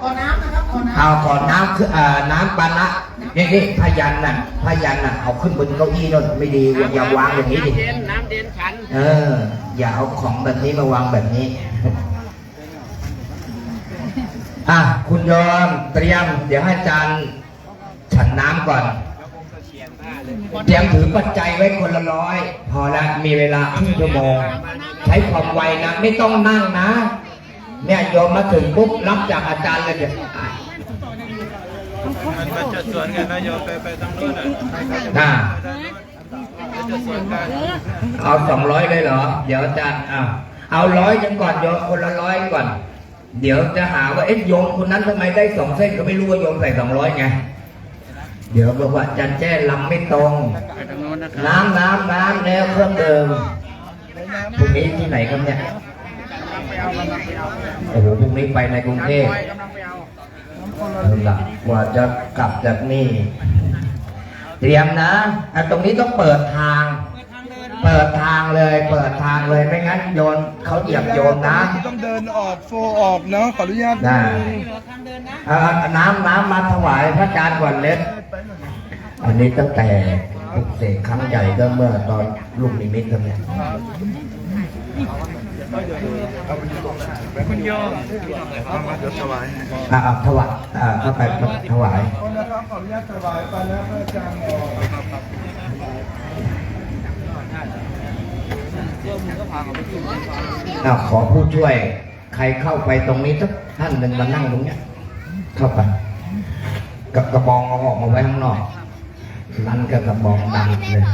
ขอน้ำนะครับขอน้ำเอาก่อนน้ำคืออ่าน้ำปานะนี่นี่พยันน่ะพยันน่ะเอาขึ้นบนเก้าอี้นั่นไม่ดีอย่าวางอย่างนี้ดิ น้ำเย็นน้ำเย็นขันเออ อย่าเอาของแบบนี้มาวางแบบนี้ อะ คุณโยมเตรียม เดี๋ยวให้อาจารย์ฉันน้ำก่อน เตรียมถือปัจจัยไว้คนละร้อย พอละมีเวลาครึ่งชั่วโมง ใช้ความไวนะ ไม่ต้องนั่งนะ เนี่ยโยมมาถึงปุ๊บรับจากอาจารย์เลยเดี๋ยวมันมาจัดสวนกันนะโยมไปไปทางโน้นอะอ่าไปจัดสวนกันเอาสองร้อยเลยเหรอ เดี๋ยวอาจารย์อ่าเอาร้อยจังก่อนโยมคนละร้อยก่อน เดี๋ยวจะหาว่าเอ๊ะโยมคนนั้นทำไมได้สองเส้นก็ไม่รู้ว่าโยมใส่สองร้อยไงเดี๋ยวบอกว่าอาจารย์แจ้ลำไม่ตรงไปทางโน้นนะครับน้ำน้ำน้ำแล้วเครื่องดื่มพรุ่งนี้ที่ไหนครับเนี่ย โอ้โหพรุ่งนี้ไปในกรุงเทพเอาล่ะกว่าจะกลับจากนี่ เตรียมนะอะตรงนี้ต้องเปิดทาง เปิดทางเลย เปิดทางเลย ไม่งั้นโยนเขาเหยียบโยนนะ ต้องเดินออกโฟออกเนาะขออนุญาตได้ เอาเอาน้ำน้ำมาถวายพระอาจารย์ก่อนเล็ก อันนี้ตั้งแต่ปลุกเสกครั้งใหญ่ก็เมื่อตอนลูกนิมิตครับเนี่ย คุณโยมเอามาเดี๋ยวถวายอ่าถวายอ่าเข้าไปถวายนะครับขออนุญาตถวายไปแล้วพระอาจารย์บอกอ่าขอผู้ช่วย ใครเข้าไปตรงนี้สักท่านหนึ่งมานั่งตรงเนี้ยเข้าไปกับกระบองเอาออกมาไว้ข้างนอกนั่นก็กระบองดังเลย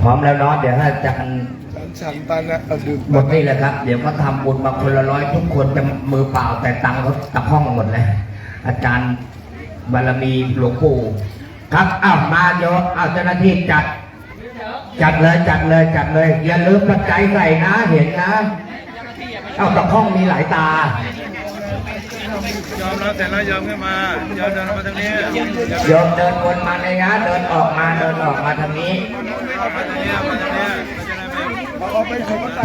พร้อมแล้วเนาะเดี๋ยวให้อาจารย์ ฉันไปนะเอาดื่มหมดนี่แหละครับ เดี๋ยวเขาทำบุญมาคนละร้อยทุกคนจะมือเปล่าแต่ตังค์เขาตะห้องหมดเลยอาจารย์บารมีหลวงปู่ครับอ้าวมาโยมอ้าวเจ้าหน้าที่จัด จัดเลยจัดเลยจัดเลย อย่าลืมปัจจัยใส่นะเห็นนะเอาตะห้องมีหลายตายอมรับแต่ละยอมขึ้นมายอมเดินมาทางนี้โยมเดินวนมาในงานเดินออกมาเดินออกมาทางนี้มาทางนี้มาทางนี้เอาไปขอ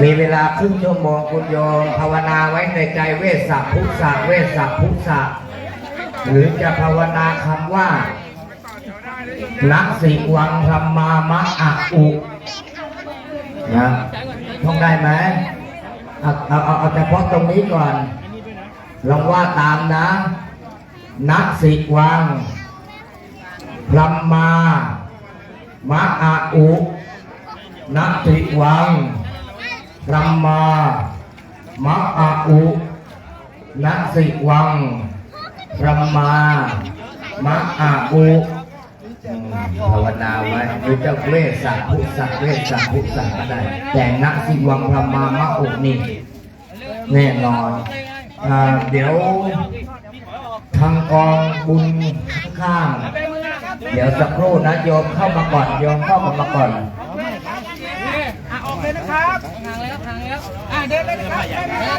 มีเวลาครึ่งชั่วโมงคุณโยมภาวนาไว้ในใจเวสสัพพุสะเวสสัพพุสะหรือจะภาวนาคำว่านักสิวังธรรมามะอะอุนะท่องได้ไหมเอาเอาเอาเอาเฉพาะตรงนี้ก่อนลองว่าตามนะ นักสิวังพรหมามะอะอุ นักสิวังพรหมามะอะอุนักสิวังพรหมามะอะอุภาวนาไว้หรือจะเวสสัพพุสัพเวสสัพพุสัก็ได้ แต่นักสิวังพรหมามะอุนี่แน่นอนเดี๋ยวทางกองบุญข้าง เดี๋ยวสักครู่นะโยมเข้ามาก่อนโยมเข้ามาก่อน อะออกเลยนะครับทาง แล้วอ่าเดินเลยนะครับ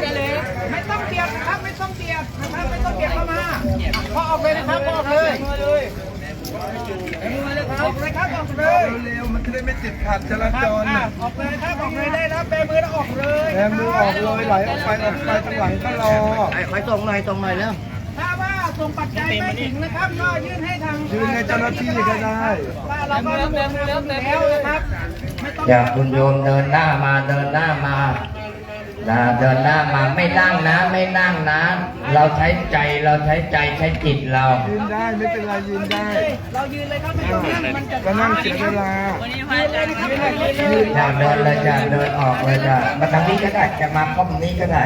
เดินเลยไม่ต้องเบียดนะครับไม่ต้องเบียดนะครับไม่ต้องเบียดเข้ามาพอออกเลยนะครับพอออกเลยออกเลยครับออกเลยเร็วมันจะได้ไม่ติดขัดจราจรอะนะออกเลยครับออกเลยได้แล้วแบมือแล้วออกเลยแบมือออกเลยไหลออกไปออกไปทางหลังก็รอคอยตรงหน่อยตรงหน่อยแล้ว ส่งปัจจัยไม่ถึงนะครับก็ยื่นให้ทางยืนให้เจ้าหน้าที่ก็ได้ว่าเราก็ดำเนินการแล้วนะครับไม่ต้องอย่าคุณโยมเดินหน้ามาเดินหน้ามานะเดินหน้ามาไม่นั่งนะไม่นั่งนะ เราใช้ใจเราใช้ใจใช้จิตเรายืนได้ไม่เป็นไรยืนได้ เรายืนเลยครับไม่ต้องนั่งมันจะก็นั่งเสียเวลาอย่าเดินเลยจะเดินออกเลยจะมาทางนี้ก็ได้จะมาป้อมนี้ก็ได้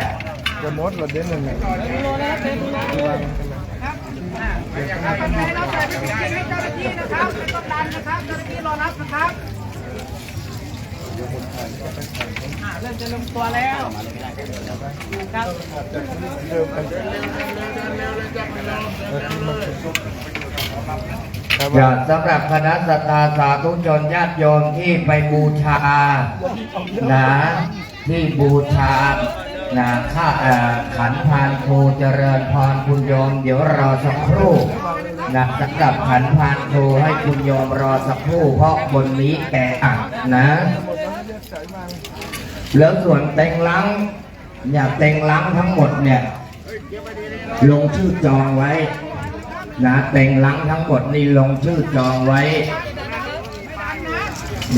จะมดหลดเด่นหนึ่ง ปัจจัยเราจ่ายไปจริงๆให้เจ้าหน้าที่นะครับไม่ต้องดันนะครับเจ้าหน้าที่รอรับนะครับอ่าเริ่มจะลงตัวแล้วครับเดิมกันอย่าสำหรับคณะสัตยาสาธุชนญาติโยมที่ไปบูชานะที่บูชา นะข้าขันพานครูเจริญพรคุณโยม เดี๋ยวรอสักครู่นะสำหรับขันพานครูให้คุณโยมรอสักครู่ เพราะบนนี้แออัดนะ แล้วส่วนเต็งลังเนี่ยเต็งลังทั้งหมดเนี่ย ลงชื่อจองไว้นะแต่งหลังทั้งหมดนี่ลงชื่อจองไว้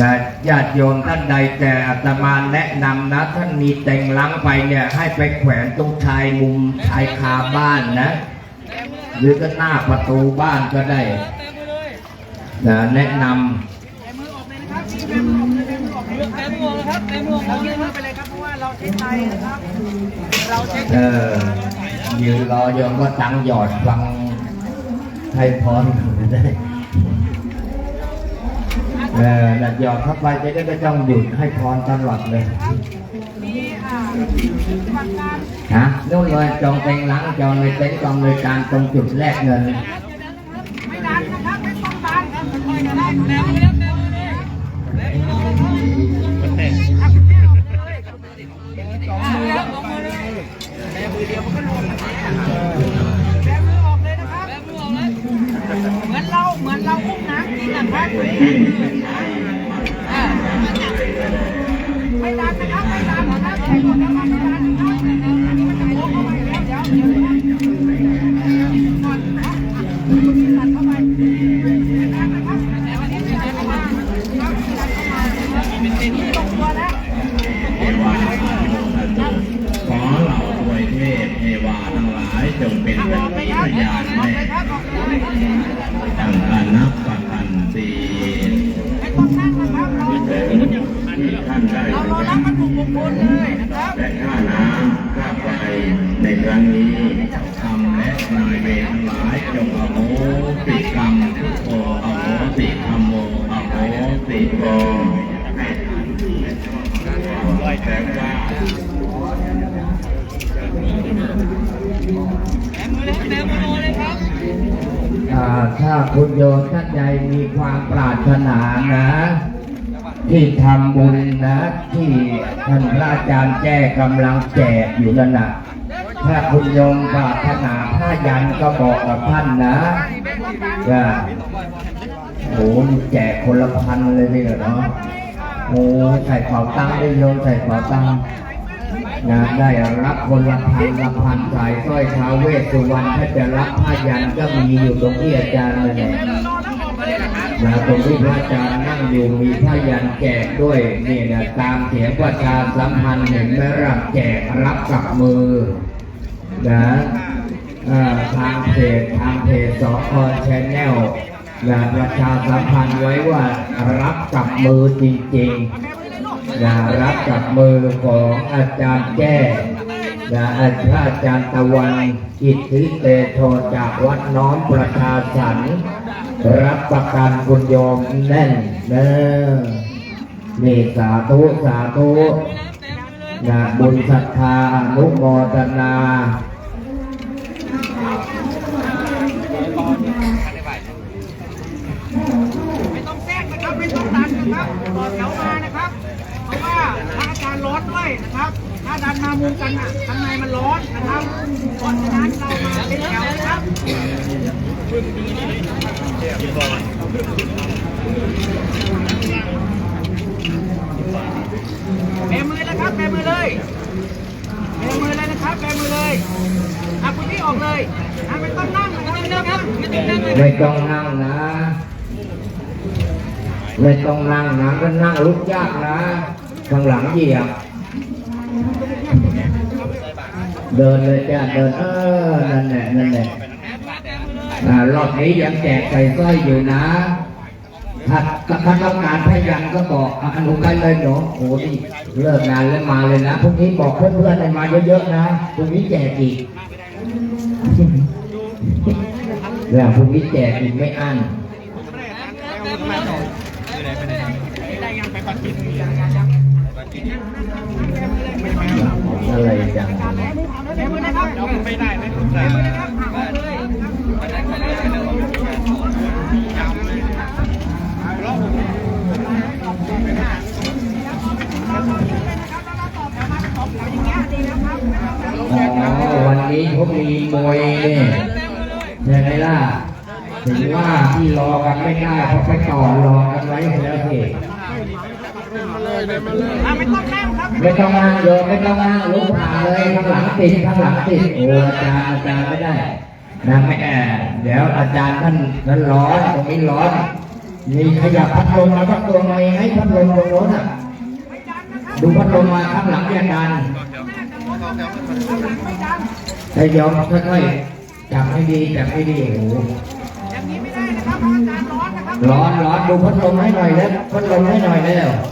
นะญาติโยมท่านใดแต่อาตมาแนะนำนะ ท่านมีแต่งหลังไปเนี่ยให้ไปแขวนตรงชายมุมชายคาบ้านนะ หรือก็หน้าประตูบ้านก็ได้นะแนะนำเลยนะครับแบมือออกเลยแบมือออกเลยแบมือออกเลยครับแบมือออกเรายืนไปเลยครับเพราะว่าเราใช้ไทยนะครับเราใช้เออยืนรอโยมก็ตังหยอดฟังให้พรได้ เออหลัดหยอดเข้าไปจะได้ไม่ต้องหยุดให้พรตลอดเลยฮะนู่นเลยจองเต็งหลังจองในเต็นท์จองในการตรงจุดแรกเงิน จงเป็นอสัอกกเลยขีครับพยานออกให้เลยครับออกเลยครับตั้งแต่นับประกันตีไม่ต้องนั่งนะครับเราที่ท่านได้เรารับวัตถุมงคลเลยนะครับและค่าน้ำค่าไฟในครั้งนี้ทำและนายเวรหลายจงอโหสิกรรมทุกโออโหสิธรรมโมอโหสิโกแต่ว่า แบมือเลยแบมือเลยครับ อ่า ถ้าคุณโยมท่านใดมีความปรารถนานะ ที่ทำบุญนะ ที่ท่านพระอาจารย์แจ้กำลังแจกอยู่นั่นนะถ้าคุณโยมปรารถนาผ้ายันก็บอกกับท่านนะว่าโอ้โหแจกคนละพันเลยนี่เหรอโอ้ใส่เป๋าตังค์ด้โยมใส่เป๋าตังค์ นะได้รับคนละพันละพันสายสร้อยเท้าเวสสุวรรณถ้าจะรับผ้ายันก็มีอยู่ตรงที่อาจารย์เลยเนี่ยนะตรงที่พระอาจารย์นั่งอยู่มีพระยันแจกด้วยนี่นะตามเสียงประชาสัมพันธ์เห็นไหมรับแจกรับกับมือนะทางเพจทางเพจสอคอนแชนแนลนะประชาสัมพันธ์ไว้ว่ารับกับมือจริงๆ นะรับกับมือของอาจารย์แก้นะอาจารย์อาจารย์ตะวันอิทธิเตโชจากวัดน้อมประชาสรรค์รับประกันคุณโยมแน่นเนอนี่สาธุสาธุนะบุญศรัทธาอนุโมทนาไม่ต้องแทรกนะครับไม่ต้องดันนะครับต่อแถวมานะครับ เพราะว่า พระอาจารย์ร้อนด้วยนะครับ ถ้าดันมามุมกันอะข้างในมันร้อนนะครับเพราะฉะนั้นเรามาเป็นแถวนะครับแบมือนะครับแบมือเลยแบมือเลยนะครับแบมือเลยอะคุณที่ออกเลยอะไม่ต้องนั่งนะครับไม่ต้องนั่งไม่ต้องนั่งเลยไม่ต้องนั่งนะไม่ต้องนั่งนะก็นั่งลุกยากนะ ข้างหลังเหยียบ เดินเลยจ้าเดินเออนั่นแหละนั่นแหละรอบนี้ยังแจกใส่สร้อยอยู่นะถ้าถ้าต้องการพยันก็บอกอนุไปเลยหนูโอ้นี่เลิกงานแล้วมาเลยนะพรุ่งนี้บอกเพื่อนๆให้มาเยอะๆนะพรุ่งนี้แจกอีกแล้วพรุ่งนี้แจกอีกไม่อั้นอะไรจัง แบมือนะครับไม่ได้ไม่ถูกแบมือนะครับอะ ออกเลยอย่างเงี้ยดีนะครับอ๋อวันนี้เขามีมวยนี่ใช่ไหมล่ะถึงว่าที่รอกันไม่ได้เพราะไปต่อรอกันไว้แล้วสิอะ ไม่ต้องนั่งครับไม่ต้องนั่งโยมไม่ต้องนั่งลุกผ่านเลยข้างหลังติดข้างหลังติดโอ้อาจารย์อาจารย์ไม่ได้นะไม่แอบเดี๋ยวอาจารย์ท่านท่านร้อนตรงนี้ร้อนมีขยับพัดลมมาพัดลมมาให้พัดลมตรงโน้นอะดูพัดลมมาข้างหลังที่อาจารย์ถ้ายอมค่อยๆจับให้ดีจับให้ดีโอ้โหอย่างนี้ไม่ได้นะครับเพราะอาจารย์ร้อนนะครับร้อนร้อนดูพัดลมให้หน่อยแล้วพัดลมให้หน่อยแล้วเ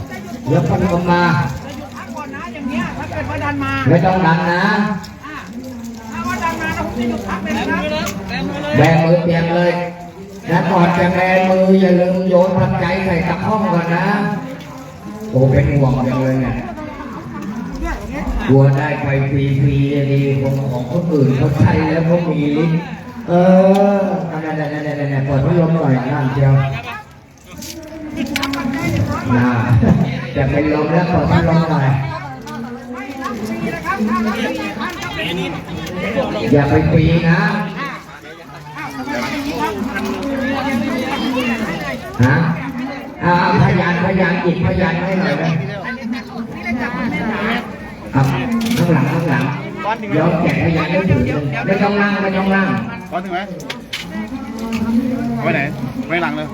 ดี๋ยวพัดลมมาจะหยุดพักก่อนนะอย่างเงี้ยถ้าเกิดว่าดันมาไม่ต้องดันนะอะถ้าว่าดันมานะผมจะหยุดพักเลยนะครับแบมือเตรียมเลยนะก่อนจะแบมืออย่าลืมโยนปัจจัยใส่ตะข้องก่อนนะโอ้เป็นห่วงจังเลยเนี่ยกลัวได้ไปฟรีๆดีของของคนอื่นเขาใช้แล้วเขามีลิ้นเออนั่นนั่นนั่นนั่นนั่นเปิดพัดลมหน่อยนั่นเชียวน่า จะเป็นลมแล้วเปิดพัดลมหน่อยอย่าไปฟรีนะอ้าวทำไมไม่อย่างนี้ครับฮะอาพยานพยานจิตพยานให้หน่อยนะนี่เลยจับมันไม่ได้ครับข้างหลังข้างหลังเดี๋ยวแกะพยานให้ถึงไม่ต้องนั่งไม่ต้องนั่งพอถึงไหมเอาไปไหนไปหลังเลย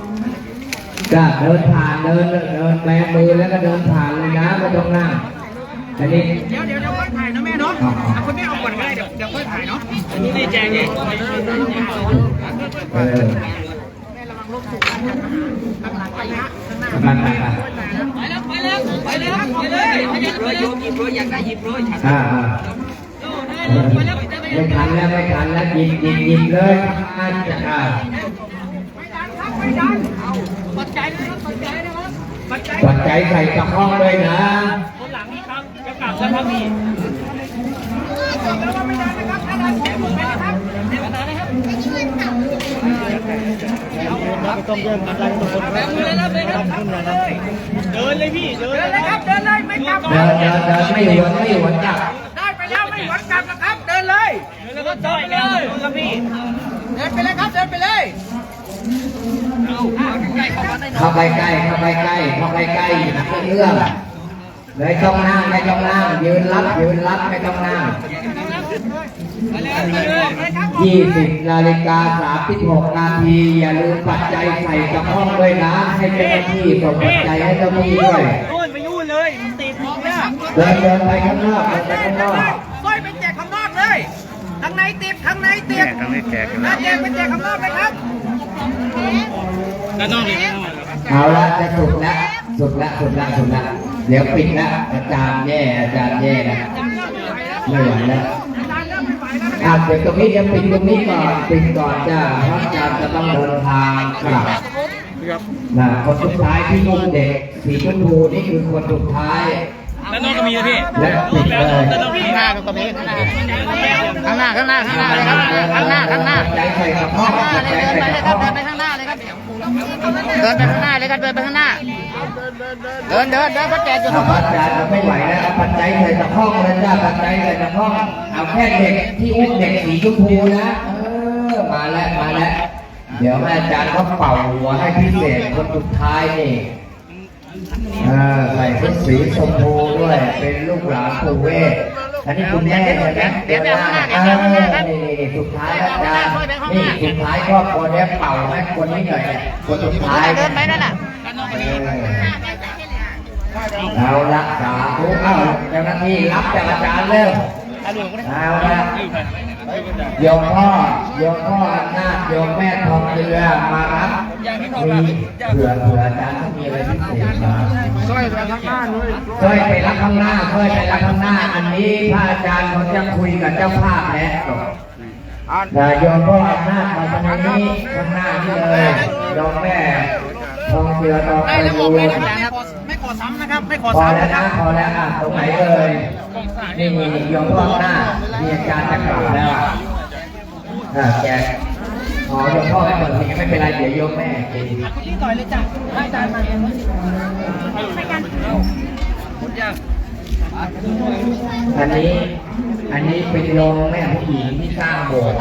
ก็เดินผ่านเดินเดินแบมือแล้วก็เดินผ่านเลยนะไม่ต้องนั่งอันนี้เดี๋ยวเดี๋ยวเดี๋ยวค่อยถ่ายนะแม่เนาะอะคุณแม่เอาก่อนก็ได้เดี๋ยวเดี๋ยวค่อยถ่ายเนาะอันนี้แจงเองเออไปนะมามามาไปแล้วไปแล้วไปแล้วไปเลยหยิบเลยหยิบเลยอยากได้หยิบเลยอ่าอ่าไม่ทันแล้วไม่ทันแล้วหยิบหยิบหยิบเลยอ่าจะอ่าไม่ดันครับไม่ดัน เอาปัจจัยนะครับปัจจัยนะครับปัจจัยปัจจัยใส่ตะข้องด้วยนะ คนหลังนี่ครับจะกลับแล้วครับพี่แล้วว่าไม่ดันนะครับถ้าดันแก้หมดไปนะครับเดี๋ยวดันนะครับต้องเดินดันตัวคนแบบเลยนะเลยครับเดินเลยพี่เดินเลยครับเดินเลยไม่กลับเดินเดินเดินไม่หวนไม่หวนกลับได้ไปแล้วไม่หวนกลับนะครับ เดินเลยเดินแล้วก็จอยเลยครับพี่เดินไปเลยครับเดินไปเลย เอาใกล้ๆเข้ามาได้เข้าไปใกล้เข้าไปใกล้เข้าไปใกล้หนักเรื่องเลยต้องนั่งไม่ต้องนั่งยืนรับยืนรับไม่ต้องนั่งยี่สิบนาฬิกาสามสิบหกนาที อย่าลืมปัจจัยใส่กระห้องด้วยนะ ให้เจ้าหน้าที่ส่งปัจจัยให้เจ้าหน้าที่ด้วยนู่นไปนู่นเลยมันติดมองเนี่ยเดินเดินไปข้างนอกเดินไปข้างนอกก้อยไปแจกข้างนอกเลยข้างในติดข้างในติดทางนี้แจกกันถ้าแล้วแจกไปแจกข้างนอกเลยครับ ด้านนอกเลยเอาละจะสุดละสุดละสุดละสุดละเดี๋ยวปิดละอาจารย์แย่อาจารย์แย่นะไม่ไหวแล้วอาจจะคอะรับเดี๋ยวตรงนี้จะปิดตรงนี้ก่อนปิดก่อนจ้าเพราะอาจารย์จะต้องเดินทางกลับครับนะคนสุดท้ายที่นุ่มเด็กสีชมพูนี่คือคนสุดท้ายด้านนอกก็มีพี่และปิดเลยด้านนอกข้างหน้าก็มีข้างหน้าข้างหน้าข้างหน้าข้างหน้าเลยครับข้างหน้าข้างหน้าใจใส่กระเพาะใจใส่กระเพาะเดินไปข้างหน้าเลยครับ เดินไปข้างหน้าเลยครับเดินไปข้างหน้า เดินเดินเดินก็แจกอยู่ตรงอานู้นจารย์เราไม่ไหวแล้วเอาปัจจัยใส่กระเพาะเลยจ้าปัจจัยใส่กระเพาะเอาแค่เด็กที่อุ้มเด็กสีชมพูนะ เออ มาแล้วมาแล้ว เดี๋ยวอาจารย์เขาเป่าหัวให้พิเศษคนสุดท้ายนี่เออใส่ชุดสีชมพูด้วย เป็นลูกหลานปู่เวท อันนี้คุณแม่ใช่ไหมเดี๋ยวนะเออนี่นี่นี่สุดท้ายแล้วอาจารย์นี่สุดท้ายครอบครัวเนี้ยเป่าให้คนนี้หน่อยเนี่ยคนสุดท้ายเดินไปนั่นน่ะเอาละสาธุเอาเจ้าหน้าที่รับจากอาจารย์เร็ วเอาละโยมพ่อโยมพ่ออำนาจโยมแม่ทองเรือมารับมีเผื่อเผื่ออาจารย์ต้องมีอะไรพิเศษมาช่วยไปข้างหน้าด้วยช่วยไปรับข้างหน้าช่วยไปรับข้างหน้า อันนี้พระอาจารย์เขาจะคุยกับเจ้าภาพแล้วแต่โยมพ่ออำนาจมาตรงนี้ข้างหน้านี่เลยโยมแม่ทองเรือทองได้แล้วบเรืออกเลยอาจารย์ครับไม่ขอซ้ำนะครับ ไม่ขอพอซ้ำแล้วนะคนะรับพอแล้วอะตรงไหนเลย นี่นี่นี่ยกพ่อหน้ามีอาจารย์จะกลับแล้วอะแกอ๋อยมพ่อไปเปิดเพลงไม่เป็นไรเดี๋ยวยกแม่กินที่ต่อยเลยจ้ะให้อาจารย์มาเองไม่กันอันนี้ อันนี้เป็นโรงแม่ผู้หญิงที่สร้างโบสถ์